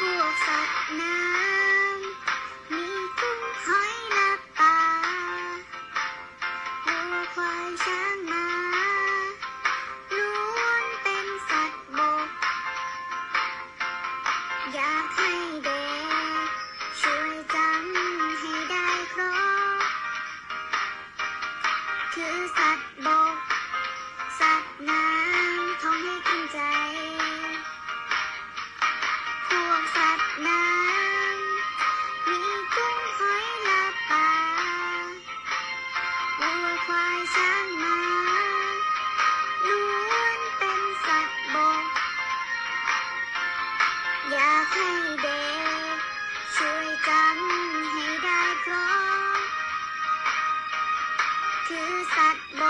พวกสัตว์น้ำ คือสัตว์บ